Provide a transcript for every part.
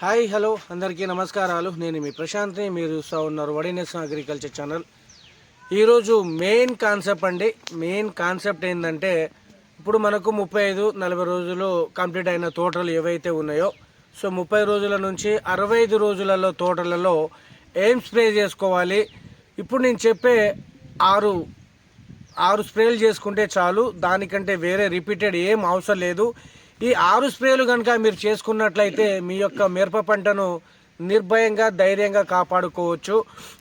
Hi hello. అందరికీ నమస్కారాలు. నేను మీ ప్రశాంత్ని మీరు చూస్తూ ఉన్నారు వడినేసం అగ్రికల్చర్ ఛానల్. ఈరోజు మెయిన్ కాన్సెప్ట్ అండి. మెయిన్ కాన్సెప్ట్ ఏంటంటే ఇప్పుడు మనకు ముప్పై ఐదు నలభై రోజులు కంప్లీట్ అయిన తోటలు ఏవైతే ఉన్నాయో సో ముప్పై రోజుల నుంచి అరవై ఐదు రోజులలో తోటలలో ఏం స్ప్రే చేసుకోవాలి? ఇప్పుడు నేను చెప్పే ఆరు ఆరు స్ప్రేలు చేసుకుంటే చాలు. దానికంటే వేరే రిపీటెడ్ ఏం అవసరం లేదు. ఈ ఆరు స్ప్రేలు కనుక మీరు చేసుకున్నట్లయితే మీ యొక్క మిరప పంటను నిర్భయంగా ధైర్యంగా కాపాడుకోవచ్చు.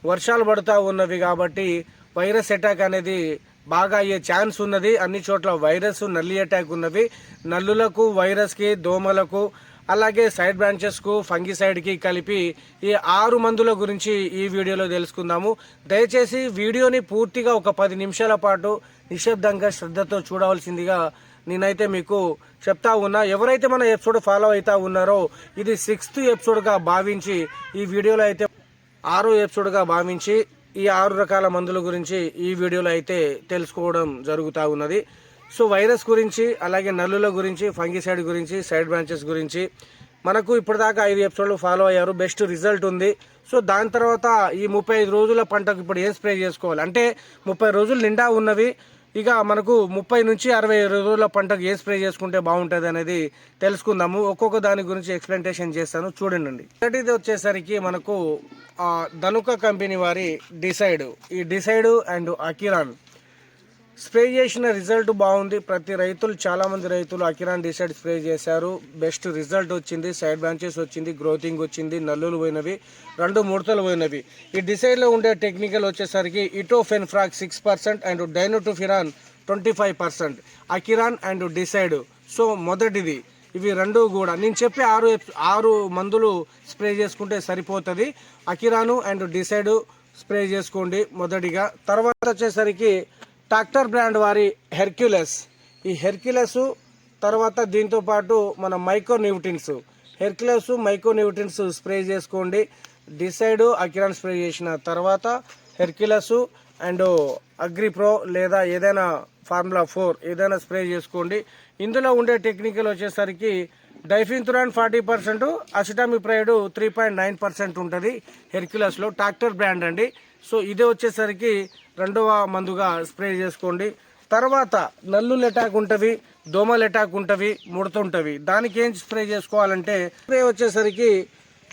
వర్షాలు పడుతూ ఉన్నవి కాబట్టి వైరస్ అటాక్ అనేది బాగా అయ్యే ఛాన్స్ ఉన్నది. అన్ని చోట్ల వైరస్ నల్లి అటాక్ ఉన్నవి. నల్లులకు వైరస్కి దోమలకు అలాగే సైడ్ బ్రాంచెస్కు ఫంగిసైడ్కి కలిపి ఈ ఆరు మందుల గురించి ఈ వీడియోలో తెలుసుకుందాము. దయచేసి వీడియోని పూర్తిగా ఒక పది నిమిషాల పాటు నిశ్శబ్దంగా శ్రద్ధతో చూడవలసిందిగా నేనైతే మీకు చెప్తా ఉన్నా ఎవరైతే మన ఎపిసోడ్ ఫాలో అవుతా ఉన్నారో ఇది సిక్స్త్ ఎపిసోడ్గా భావించి ఈ వీడియోలో అయితే ఆరో ఎపిసోడ్గా భావించి ఈ ఆరు రకాల మందుల గురించి ఈ వీడియోలో అయితే తెలుసుకోవడం జరుగుతూ ఉన్నది. సో వైరస్ గురించి అలాగే నల్లుల గురించి ఫంగిసైడ్ గురించి సైడ్ బ్రాంచెస్ గురించి మనకు ఇప్పటిదాకా ఐదు ఎపిసోడ్లు ఫాలో అయ్యారు బెస్ట్ రిజల్ట్ ఉంది. సో దాని తర్వాత ఈ ముప్పై ఐదు రోజుల పంటకు ఇప్పుడు ఏం స్ప్రే చేసుకోవాలి? అంటే ముప్పై రోజులు నిండా ఉన్నవి ఇక మనకు ముప్పై నుంచి అరవై రోజుల పంటకు ఏ స్ప్రే చేసుకుంటే బాగుంటుంది అనేది తెలుసుకుందాము. ఒక్కొక్క దాని గురించి ఎక్స్ప్లెనేషన్ చేస్తాను. చూడండి మొదటిది వచ్చేసరికి మనకు ధనుక కంపెనీ వారి డిసైడ్ ఈ డిసైడ్ అండ్ అకిరాన్ స్ప్రే చేసిన రిజల్ట్ బాగుంది. ప్రతి రైతులు చాలామంది రైతులు అకిరాన్ డిసైడ్ స్ప్రే చేశారు. బెస్ట్ రిజల్ట్ వచ్చింది సైడ్ బ్రాంచెస్ వచ్చింది గ్రోతింగ్ వచ్చింది నల్లులు పోయినవి రెండు ముడతలు పోయినవి. ఈ డిసైడ్లో ఉండే టెక్నికల్ వచ్చేసరికి etofenprox six percent and dinotefuran twenty five percent. అకిరాన్ and decide. So మొదటిది. ఇవి రెండు కూడా. నేను చెప్పి ఆరు ఆరు మందులు స్ప్రే చేసుకుంటే సరిపోతుంది. అకిరాను అండ్ డిసైడ్ స్ప్రే చేసుకోండి మొదటిగా. తర్వాత వచ్చేసరికి ట్రాక్టర్ బ్రాండ్ వారి హెర్క్యులస్. ఈ హెర్క్యులస్ తర్వాత దీంతో పాటు మన micro nutrients Hercules micro nutrients spray చేసుకోండి. డిసైడ్ అకిరాన్ స్ప్రే చేసిన తర్వాత హెర్క్యులస్ అండ్ అగ్రిప్రో లేదా ఏదైనా ఫార్ములా ఫోర్ ఏదైనా స్ప్రే చేసుకోండి. ఇందులో ఉండే టెక్నికల్ వచ్చేసరికి diafenthiuron forty percent acetamiprid three point nine percent ఉంటుంది హెర్క్యులస్లో. ట్రాక్టర్ బ్రాండ్ అండి. సో ఇదే వచ్చేసరికి రెండవ మందుగా స్ప్రే చేసుకోండి. తర్వాత నల్లులు లెటాక్ ఉంటవి దోమలు లెటాక్ ఉంటవి ముడుతుంటవి దానికి ఏం స్ప్రే చేసుకోవాలంటే స్ప్రే వచ్చేసరికి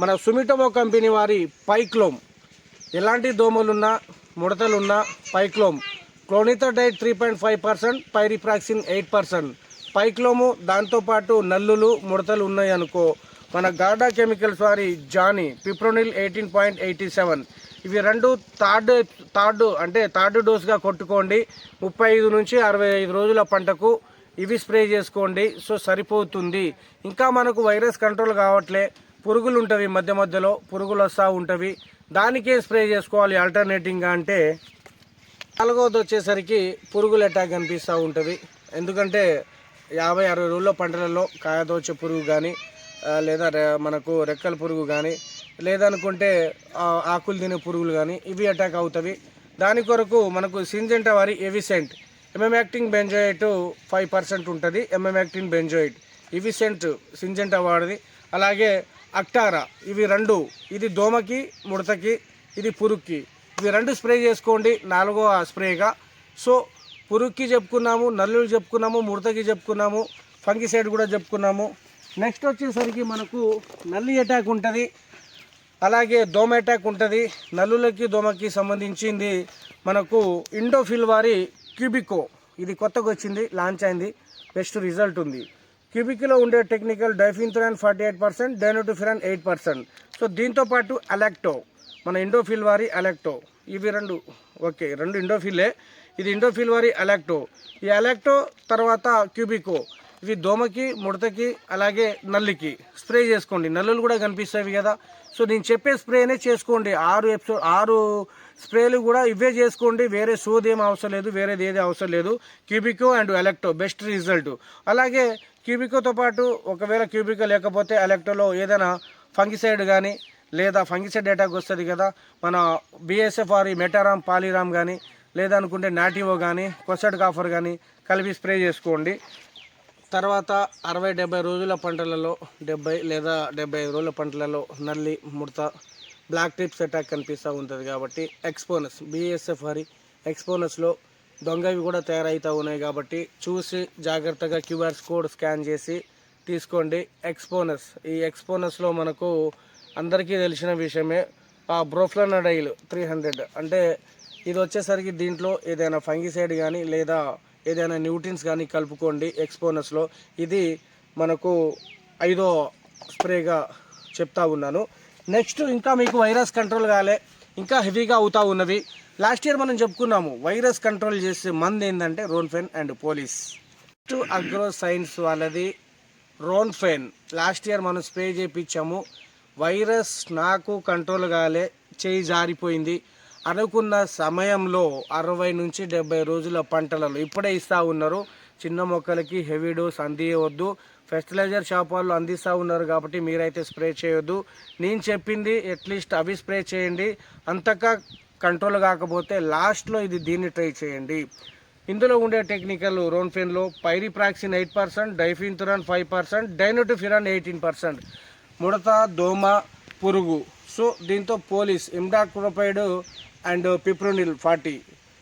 మన సుమిటమో కంపెనీ వారి పైక్లోమ్. ఎలాంటి దోమలున్నా ముడతలున్నా పైక్లోమ్. క్లోనిథోడైట్ three point five percent pyriproxyfen eight percent పైక్లోము దాంతోపాటు నల్లులు ముడతలు ఉన్నాయనుకో మన గార్డా కెమికల్స్ వారి Johnny fipronil eighteen point eighty seven ఇవి రెండు థర్డ్ థర్డ్ అంటే థర్డ్ డోస్గా కొట్టుకోండి. ముప్పై ఐదు నుంచి అరవై ఐదు రోజుల పంటకు ఇవి స్ప్రే చేసుకోండి. సో సరిపోతుంది. ఇంకా మనకు వైరస్ కంట్రోల్ కావట్లే. పురుగులు ఉంటవి మధ్య మధ్యలో పురుగులు వస్తూ ఉంటవి. దానికే స్ప్రే చేసుకోవాలి ఆల్టర్నేటింగ్గా అంటే. నాలుగవది వచ్చేసరికి పురుగులు అటాక్ కనిపిస్తూ ఉంటుంది. ఎందుకంటే యాభై అరవై రోజుల పంటలలో కాయదోచ పురుగు కానీ లేదా మనకు రెక్కల పురుగు కానీ లేదనుకుంటే ఆకులు తినే పురుగులు కానీ ఇవి అటాక్ అవుతాయి దాని కొరకు మనకు సింజెంటా వారి ఎవిసెంట్ ఎంఎంయాక్టింగ్ బెంజోయిట్ ఫైవ్ పర్సెంట్ ఉంటుంది. ఎంఎంయాక్టిన్ బెంజోయిట్ ఇవిసెంట్ సింజెంటా వాడిది. అలాగే అక్టారా ఇవి రెండు. ఇది దోమకి ముడతకి ఇది పురుగుకి. ఇవి రెండు స్ప్రే చేసుకోండి. నాలుగో స్ప్రేగా సో పురుగుకి చెప్పుకున్నాము నల్లులు చెప్పుకున్నాము ముడతకి చెప్పుకున్నాము ఫంగిసైడ్ కూడా చెప్పుకున్నాము. నెక్స్ట్ వచ్చేసరికి మనకు నల్లి అటాక్ ఉంటుంది. అలాగే దోమ అటాక్ ఉంటుంది. నల్లులకి దోమకి సంబంధించింది మనకు ఇండోఫిల్ వారి క్యూబికో ఇది కొత్తగా వచ్చింది లాంచ్ అయింది బెస్ట్ రిజల్ట్ ఉంది. క్యూబిక్లో ఉండే technical diafenthiuron forty eight percent dinotefuran eight percent so దీంతో పాటు అలెక్టో మన ఇండోఫిల్ వారి అలెక్టో ఇవి రెండు ఓకే రెండు ఇండోఫిల్లే ఇది ఇండోఫిల్ వారి అలెక్టో ఈ అలెక్టో తర్వాత క్యూబికో ఇవి దోమకి ముడతకి అలాగే నల్లికి. స్ప్రే చేసుకోండి. నల్లులు కూడా కనిపిస్తాయి కదా. సో నేను చెప్పే స్ప్రేనే చేసుకోండి. ఆరు ఎపిసోడ్ ఆరు స్ప్రేలు కూడా ఇవే చేసుకోండి. వేరే సోది ఏం అవసరం లేదు. వేరేది ఏది అవసరం లేదు. క్యూబికో అండ్ ఎలక్టో. Best result. అలాగే క్యూబికోతో పాటు ఒకవేళ క్యూబికో లేకపోతే ఎలక్టోలో ఏదైనా ఫంగిసైడ్ కానీ లేదా ఫంగిసైడ్ అటాక్ వస్తుంది కదా మన బీఎస్ఎఫ్ ఆర్ మెటారామ్ పాలిరామ్ కానీ లేదనుకుంటే నాటివో కానీ కొసడ్ కాఫర్ కానీ కలిపి స్ప్రే చేసుకోండి. తర్వాత అరవై డెబ్బై రోజుల పంటలలో డెబ్బై లేదా డెబ్బై ఐదు రోజుల పంటలలో నల్లి ముడత బ్లాక్ టిప్స్ అటాక్ కనిపిస్తూ ఉంటుంది కాబట్టి ఎక్స్పోనస్ బిఎస్ఎఫ్ హరి ఎక్స్పోనస్లో దొంగవి కూడా తయారవుతూ ఉన్నాయి కాబట్టి చూసి జాగ్రత్తగా క్యూఆర్ కోడ్ స్కాన్ చేసి తీసుకోండి. ఎక్స్పోనస్ ఈ ఎక్స్పోనస్లో మనకు అందరికీ తెలిసిన విషయమే ఆ బ్రోఫ్లనడైల్ త్రీ హండ్రెడ్ అంటే ఇది వచ్చేసరికి దీంట్లో ఏదైనా ఫంగిసైడ్ కానీ లేదా ఏదైనా న్యూట్రిన్స్ కానీ కలుపుకోండి ఎక్స్పోనస్లో ఇది మనకు ఐదో స్ప్రేగా చెప్తా ఉన్నాను. నెక్స్ట్ ఇంకా మీకు వైరస్ కంట్రోల్ కాలే ఇంకా హెవీగా అవుతా ఉన్నవి. లాస్ట్ ఇయర్ మనం చెప్పుకున్నాము వైరస్ కంట్రోల్ చేసే మంది ఏంటంటే రోన్ఫెన్ and police. Next agro science వాళ్ళది రోన్ఫెన్. లాస్ట్ ఇయర్ మనం స్ప్రే చేయించాము వైరస్ నాకు కంట్రోల్ కాలే చేయి జారిపోయింది. అనుకున్న సమయంలో అరవై నుంచి డెబ్బై రోజుల పంటలలో ఇప్పుడే ఇస్తూ ఉన్నారు. చిన్న మొక్కలకి హెవీ డోస్ అందియవద్దు. ఫెర్టిలైజర్ షాప్ వాళ్ళు అందిస్తూ ఉన్నారు కాబట్టి మీరైతే స్ప్రే చేయొద్దు. నేను చెప్పింది అట్లీస్ట్ అవి స్ప్రే చేయండి. అంతగా కంట్రోల్ కాకపోతే లాస్ట్లో ఇది దీన్ని ట్రై చేయండి. ఇందులో ఉండే technical రోన్ఫెన్లో pyriproxyfen eight percent diafenthiuron five percent dinotefuran eighteen percent. ముడత దోమ పురుగు. సో దీంతో police imidacloprid and fipronil forty.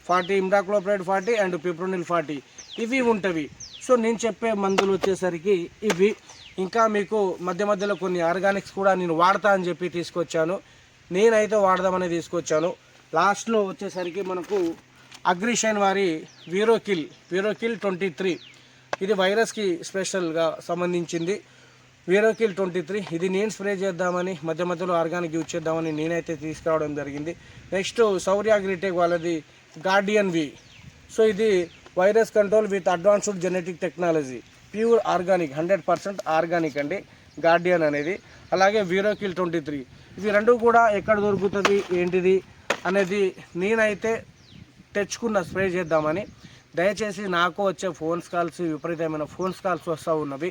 Forty imidacloprid forty and fipronil forty. ఇవి ఉంటవి. సో నేను చెప్పే మందులు వచ్చేసరికి ఇవి. ఇంకా మీకు మధ్య మధ్యలో కొన్ని ఆర్గానిక్స్ కూడా నేను వాడతా అని చెప్పి తీసుకొచ్చాను. నేనైతే వాడదామని తీసుకొచ్చాను. లాస్ట్లో వచ్చేసరికి మనకు అగ్రిషైన్ వారి వీరోకిల్ వీరోకిల్ ట్వంటీ త్రీ. ఇది వైరస్కి స్పెషల్గా సంబంధించింది. వీరోకిల్ ట్వంటీ త్రీ. ఇది నేను స్ప్రే చేద్దామని మధ్య మధ్యలో ఆర్గానిక్ యూజ్ చేద్దామని నేనైతే తీసుకురావడం జరిగింది. నెక్స్ట్ సౌర్య గ్రీటెక్ వాళ్ళది గార్డియన్ వి. సో ఇది virus control with advanced genetic technology. Pure organic hundred percent organic అండి గార్డియన్ అనేది. అలాగే వీరోకిల్ ట్వంటీ త్రీ. ఇవి రెండు కూడా ఎక్కడ దొరుకుతుంది ఏంటిది అనేది నేనైతే తెచ్చుకున్న స్ప్రే చేద్దామని. దయచేసి నాకు వచ్చే ఫోన్స్ కాల్స్ విపరీతమైన ఫోన్స్ కాల్స్ వస్తూ ఉన్నవి.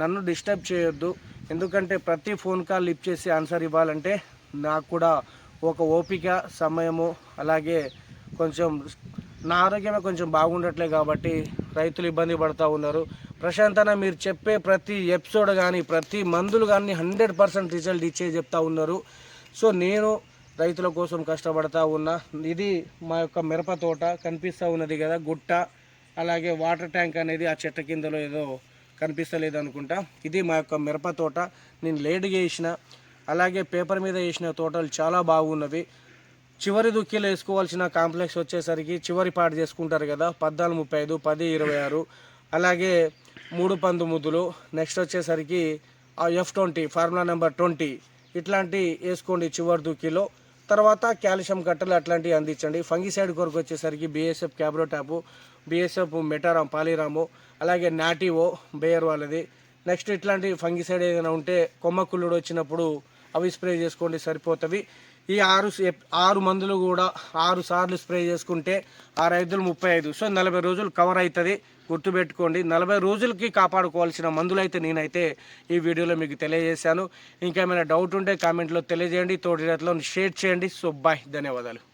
నన్ను డిస్టర్బ్ చేయొద్దు. ఎందుకంటే ప్రతి ఫోన్ కాల్ లిఫ్ట్ చేసి ఆన్సర్ ఇవ్వాలంటే నాకు కూడా ఒక ఓపిక సమయము అలాగే కొంచెం నా ఆరోగ్యమే కొంచెం బాగుండట్లే కాబట్టి రైతులు ఇబ్బంది పడుతూ ఉన్నారు. ప్రశాంతన మీరు చెప్పే ప్రతి ఎపిసోడ్ కానీ ప్రతి మందులు కానీ హండ్రెడ్ పర్సెంట్ రిజల్ట్ ఇచ్చే చెప్తా ఉన్నారు. సో నేను రైతుల కోసం కష్టపడతా ఉన్నా. ఇది మా యొక్క మిరప తోట కనిపిస్తూ ఉన్నది కదా గుట్ట అలాగే వాటర్ ట్యాంక్ అనేది ఆ చెట్ట కిందలో ఏదో కనిపిస్తలేదు అనుకుంటా ఇది మా యొక్క మిరప తోట. నేను లేటుగా వేసిన అలాగే పేపర్ మీద వేసిన తోటలు చాలా బాగున్నవి. చివరి దుక్కిలో వేసుకోవాల్సిన కాంప్లెక్స్ వచ్చేసరికి చివరి పాటు చేసుకుంటారు కదా పద్నాలుగు ముప్పై ఐదు పది ఇరవై ఆరు. అలాగే మూడు పందు ముద్దులు. నెక్స్ట్ వచ్చేసరికి ఆ F twenty formula number twenty ఇట్లాంటి వేసుకోండి చివరి దుక్కిలో. తర్వాత కాల్షియం కట్టలు అట్లాంటివి అందించండి. ఫంగిసైడ్ కొరకు వచ్చేసరికి బీఎస్ఎఫ్ క్యాబ్రోటాపు బీఎస్ఎఫ్ మెటారామ్ పాలిరాము అలాగే నాటివో బేయర్ వాళ్ళది. నెక్స్ట్ ఇట్లాంటి ఫంగిసైడ్ ఏదైనా ఉంటే కొమ్మ కుళ్ళుడు వచ్చినప్పుడు అవి స్ప్రే చేసుకోండి సరిపోతుంది ఈ ఆరు ఆరు మందులు కూడా ఆరు సార్లు స్ప్రే చేసుకుంటే ఆరు ఐదులు ముప్పై ఐదు. సో నలభై రోజులు కవర్ అవుతుంది గుర్తుపెట్టుకోండి నలభై రోజులకి కాపాడుకోవాల్సిన మందులు అయితే నేనైతే ఈ వీడియోలో మీకు తెలియజేశాను. ఇంకేమైనా డౌట్ ఉంటే కామెంట్లో తెలియజేయండి. తోటి రైతులను షేర్ చేయండి. సో బాయ్ ధన్యవాదాలు.